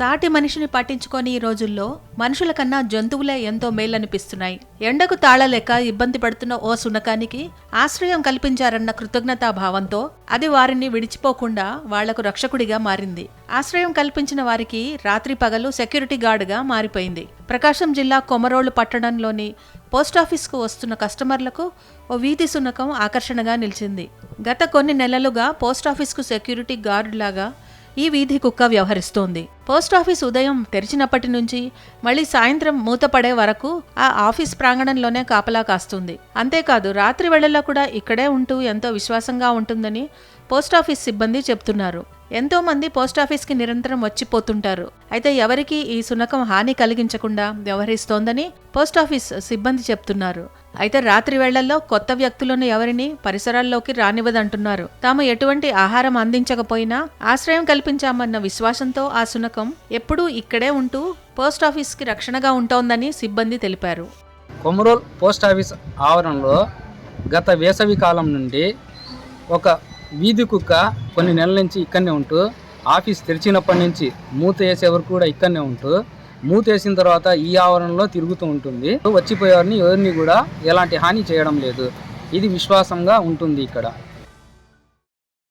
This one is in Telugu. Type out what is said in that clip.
సాటి మనిషిని పట్టించుకొని ఈ రోజుల్లో మనుషుల కన్నా జంతువులే ఎంతో మేలనిపిస్తున్నాయి. ఎండకు తాళలేక ఇబ్బంది పడుతున్న ఓ సునకానికి ఆశ్రయం కల్పించారన్న కృతజ్ఞతా భావంతో అది వారిని విడిచిపోకుండా వాళ్ళకు రక్షకుడిగా మారింది. ఆశ్రయం కల్పించిన వారికి రాత్రి పగలు సెక్యూరిటీ గార్డుగా మారిపోయింది. ప్రకాశం జిల్లా కొమరోలు పట్టణంలోని పోస్టాఫీస్కు వస్తున్న కస్టమర్లకు ఓ వీధి సునకం ఆకర్షణగా నిలిచింది. గత కొన్ని నెలలుగా పోస్టాఫీస్కు సెక్యూరిటీ గార్డులాగా లాగా ఈ వీధి కుక్క వ్యవహరిస్తోంది. పోస్టాఫీస్ ఉదయం తెరిచినప్పటి నుంచి మళ్ళీ సాయంత్రం మూతపడే వరకు ఆ ఆఫీస్ ప్రాంగణంలోనే కాపలా కాస్తుంది. అంతేకాదు రాత్రి వేళల్లో కూడా ఇక్కడే ఉంటూ ఎంతో విశ్వాసంగా ఉంటుందని పోస్టాఫీస్ సిబ్బంది చెప్తున్నారు. ఎంతోమంది పోస్టాఫీస్కి నిరంతరం వచ్చిపోతుంటారు. అయితే ఎవరికి ఈ సునకం హాని కలిగించకుండా వ్యవహరిస్తోందని పోస్టాఫీస్ సిబ్బంది చెప్తున్నారు. అయితే రాత్రి వేళల్లో కొత్త వ్యక్తులను ఎవరిని పరిసరాల్లోకి రానివ్వదంటున్నారు. తాము ఎటువంటి ఆహారం అందించకపోయినా ఆశ్రయం కల్పించామన్న విశ్వాసంతో ఆ సునకం ఎప్పుడూ ఇక్కడే ఉంటూ పోస్టాఫీస్కి రక్షణగా ఉంటోందని సిబ్బంది తెలిపారు. కొమరోల్ పోస్ట్ ఆఫీస్ ఆవరణలో గత వేసవి కాలం నుండి ఒక వీధి కుక్క కొన్ని నెలల నుంచి ఇక్కడనే ఉంటూ ఆఫీస్ తెరిచినప్పటి నుంచి మూత వేసే వరకు కూడా ఇక్కడనే ఉంటూ మూత వేసిన తర్వాత ఈ ఆవరణలో తిరుగుతూ ఉంటుంది. వచ్చిపోయేవారిని ఎవరిని కూడా ఎలాంటి హాని చేయడం లేదు. ఇది విశ్వాసంగా ఉంటుంది ఇక్కడ.